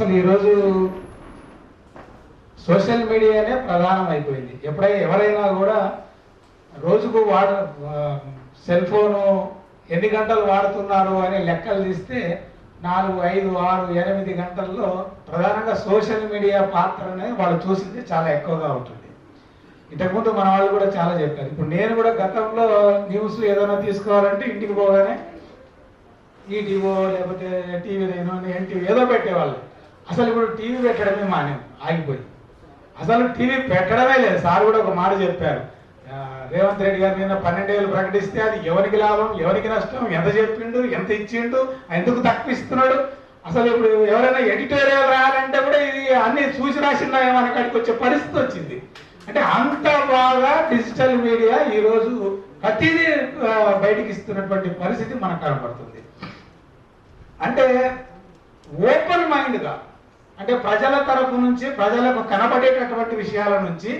అసలు ఈరోజు సోషల్ మీడియానే ప్రధానం అయిపోయింది ఎప్పుడైనా ఎవరైనా కూడా రోజుకు వాడ సెల్ ఫోను ఎన్ని గంటలు వాడుతున్నారు అనే లెక్కలు తీస్తే నాలుగు ఐదు ఆరు ఎనిమిది గంటల్లో ప్రధానంగా సోషల్ మీడియా పాత్ర అనేది వాళ్ళు చూసింది చాలా ఎక్కువగా ఉంటుంది. ఇంతకుముందు మన వాళ్ళు కూడా చాలా చెప్పారు. ఇప్పుడు నేను కూడా గతంలో న్యూస్ ఏదైనా తీసుకోవాలంటే ఇంటికి పోగానే ఈటీవో లేకపోతే టీవీ ఏదో ఎన్టీవీ ఏదో పెట్టేవాళ్ళు. అసలు ఇప్పుడు టీవీ పెట్టడమే మానేం ఆగిపోయి. అసలు టీవీ పెట్టడమే లేదు. సార్ కూడా ఒక మాట చెప్పారు. రేవంత్ రెడ్డి గారు నిన్న పన్నెండేళ్ళు ప్రకటిస్తే అది ఎవరికి లాభం ఎవరికి నష్టం ఎంత చెప్పిండు ఎంత ఇచ్చిండు ఎందుకు తక్కువ ఇస్తున్నాడు అసలు ఇప్పుడు ఎవరైనా ఎడిటోరియల్ రాయాలంటే కూడా ఇది అన్ని చూసి రాసిందా ఏమో అక్కడికి వచ్చే పరిస్థితి వచ్చింది. అంటే అంత బాగా డిజిటల్ మీడియా ఈరోజు ప్రతిదీ బయటికి ఇస్తున్నటువంటి పరిస్థితి మనకు కనపడుతుంది అంటే ఓపెన్ మైండ్గా అంటే ప్రజల తరపు నుంచి ప్రజలకు కనబడేటటువంటి విషయాల నుంచి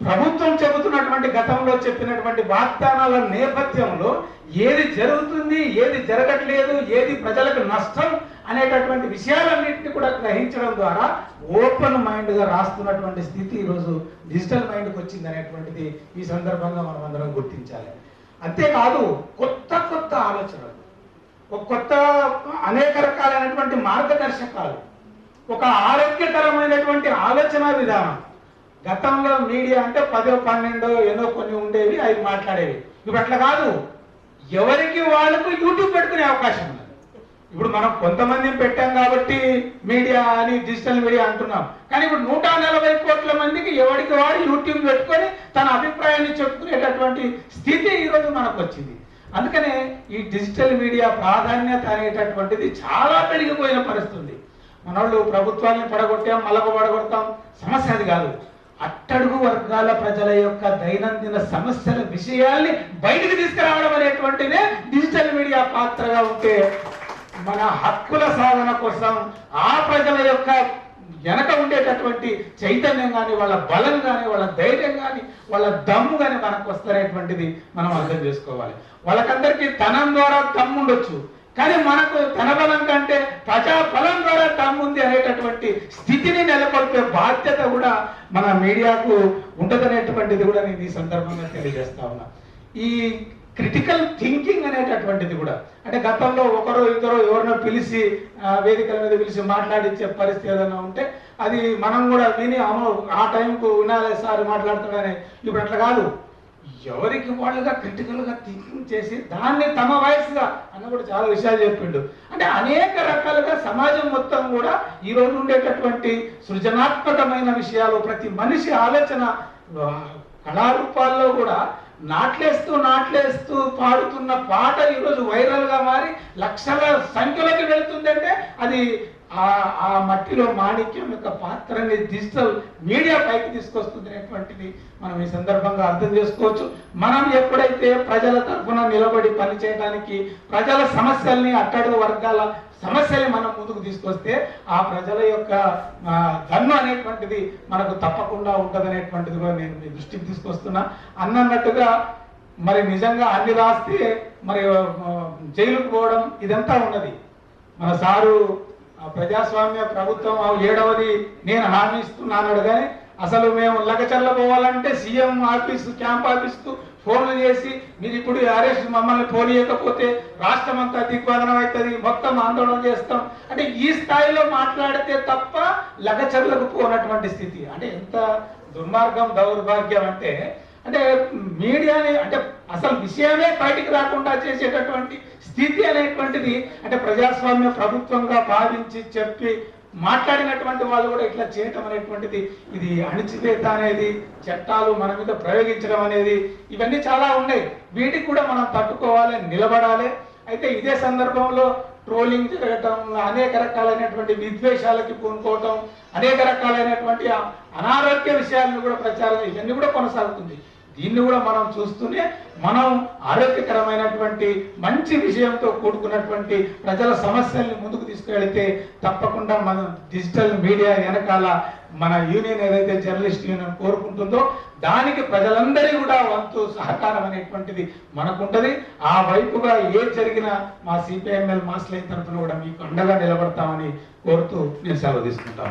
ప్రభుత్వం చెబుతున్నటువంటి గతంలో చెప్పినటువంటి వాగ్దానాల నేపథ్యంలో ఏది జరుగుతుంది ఏది జరగట్లేదు ఏది ప్రజలకు నష్టం అనేటటువంటి విషయాలన్నింటినీ కూడా గ్రహించడం ద్వారా ఓపెన్ మైండ్గా రాస్తున్నటువంటి స్థితి ఈరోజు డిజిటల్ మైండ్కి వచ్చింది అనేటువంటిది ఈ సందర్భంగా మనం అందరం గుర్తించాలి. అంతేకాదు కొత్త కొత్త ఆలోచనలు ఒక కొత్త అనేక రకాలైనటువంటి మార్గదర్శకాలు ఒక ఆరోగ్యకరమైనటువంటి ఆలోచన విధానం. గతంలో మీడియా అంటే పదో పన్నెండో ఎన్నో కొన్ని ఉండేవి అవి మాట్లాడేవి. ఇప్పుడు అట్లా కాదు. ఎవరికి వాళ్ళకు యూట్యూబ్ పెట్టుకునే అవకాశం ఉంది. ఇప్పుడు మనం కొంతమంది పెట్టాం కాబట్టి మీడియా అని డిజిటల్ మీడియా అంటున్నాం. కానీ ఇప్పుడు నూట నలభై కోట్ల మందికి ఎవరికి వాడు యూట్యూబ్ పెట్టుకొని తన అభిప్రాయాన్ని చెప్పుకునేటటువంటి స్థితి ఈరోజు మనకు వచ్చింది అందుకనే ఈ డిజిటల్ మీడియా ప్రాధాన్యత అనేటటువంటిది చాలా పెరిగిపోయిన పరిస్థితి మనోళ్ళు ప్రభుత్వాన్ని పడగొట్టాం మళ్ళక పడగొడతాం. సమస్య అది కాదు. అట్టడుగు వర్గాల ప్రజల యొక్క దైనందిన సమస్యల విషయాల్ని బయటికి తీసుకురావడం అనేటువంటిదే డిజిటల్ మీడియా పాత్రగా ఉంటే మన హక్కుల సాధన కోసం ఆ ప్రజల యొక్క వెనక ఉండేటటువంటి చైతన్యం కానీ వాళ్ళ బలం కానీ వాళ్ళ ధైర్యం కానీ వాళ్ళ దమ్ము కానీ మనకు వస్తారనేటువంటిది మనం అర్థం చేసుకోవాలి. వాళ్ళకందరికీ తనం ద్వారా దమ్ము ఉండొచ్చు కానీ మనకు ధనబలం కంటే ప్రజా ఫలం ద్వారా తమ్ముంది ఉంది అనేటటువంటి స్థితిని నెలకొల్పే బాధ్యత కూడా మన మీడియాకు ఉంటదనేటువంటిది కూడా నేను ఈ సందర్భంగా తెలియజేస్తా ఉన్నా. ఈ క్రిటికల్ థింకింగ్ అనేటటువంటిది కూడా అంటే గతంలో ఒకరు ఇద్దరు ఎవరినో పిలిచి ఆ, వేదికల మీద పిలిచి మాట్లాడించే పరిస్థితి ఏదైనా ఉంటే అది మనం కూడా విని అవును ఆ టైంకు వినాలి సార్ మాట్లాడుతున్నాడని ఇప్పుడు అట్లా కాదు. ఎవరికి వాళ్ళుగా క్రిటికల్గా థింకింగ్ చేసి దాన్ని తమ వయసుగా అన్న కూడా చాలా విషయాలు చెప్పిండు. అంటే అనేక రకాలుగా సమాజం మొత్తం కూడా ఈ రోజు ఉండేటటువంటి సృజనాత్మకమైన విషయాలు ప్రతి మనిషి ఆలోచన కళారూపాల్లో కూడా నాట్లేస్తూ నాట్లేస్తూ పాడుతున్న పాట ఈరోజు వైరల్గా మారి లక్షల సంఖ్యలోకి వెళుతుందంటే అది ఆ ఆ మట్టిలో మాణిక్యం యొక్క పాత్రని డిజిటల్ మీడియా పైకి తీసుకొస్తుంది అనేటువంటిది మనం ఈ సందర్భంగా అర్థం చేసుకోవచ్చు. మనం ఎప్పుడైతే ప్రజల తరఫున నిలబడి పనిచేయడానికి ప్రజల సమస్యల్ని అట్టడుగు వర్గాల సమస్యల్ని మనం ముందుకు తీసుకొస్తే ఆ ప్రజల యొక్క ఆ, అనేటువంటిది మనకు తప్పకుండా ఉంటుంది అనేటువంటిది కూడా నేను మీ దృష్టికి తీసుకొస్తున్నా. అన్నట్టుగా మరి నిజంగా అన్ని రాస్తే మరి జైలుకు పోవడం ఇదంతా ఉన్నది. మన సారు ప్రజాస్వామ్య ప్రభుత్వం ఏడవది నేను హామీస్తున్నాను కానీ అసలు మేము లగచర్ల పోవాలంటే సీఎం ఆఫీస్ క్యాంప్ ఆఫీస్కు ఫోన్లు చేసి మీరు ఇప్పుడు అరెస్ట్ మమ్మల్ని పోనీయకపోతే రాష్ట్రం అంతా దిగ్బంధనం అవుతుంది మొత్తం ఆందోళన చేస్తాం. అంటే ఈ స్థాయిలో మాట్లాడితే తప్ప లగచర్లకు పోనటువంటి స్థితి. అంటే ఎంత దుర్మార్గం దౌర్భాగ్యం అంటే అంటే మీడియాని అంటే అసలు విషయమే బయటికి రాకుండా చేసేటటువంటి స్థితి అనేటువంటిది అంటే ప్రజాస్వామ్య ప్రభుత్వంగా భావించి చెప్పి మాట్లాడినటువంటి వాళ్ళు కూడా ఇట్లా చేయటం అనేటువంటిది ఇది అణిచివేత అనేది చట్టాలు మన మీద ప్రయోగించడం అనేది ఇవన్నీ చాలా ఉన్నాయి. వీటికి కూడా మనం తట్టుకోవాలి నిలబడాలి. అయితే ఇదే సందర్భంలో ట్రోలింగ్ జరగటం అనేక రకాలైనటువంటి విద్వేషాలకి పూనుకోవటం అనేక రకాలైనటువంటి అనారోగ్య విషయాలను కూడా ప్రచారం ఇవన్నీ కూడా కొనసాగుతుంది. దీన్ని కూడా మనం చూస్తూనే మనం ఆరోగ్యకరమైనటువంటి మంచి విషయంతో కూడుకున్నటువంటి ప్రజల సమస్యల్ని ముందుకు తీసుకువెళితే తప్పకుండా మనం డిజిటల్ మీడియా వెనకాల మన యూనియన్ ఏదైతే జర్నలిస్ట్ యూనియన్ కోరుకుంటుందో దానికి ప్రజలందరి కూడా వంతు సహకారం అనేటువంటిది మనకుంటది. ఆ వైపుగా ఏ జరిగినా మా సిపిఎంఎల్ మాస్లైన్ తరఫున కూడా మీకు అండగా నిలబడతామని కోరుతూ నేను సెలవు తీసుకుంటాను.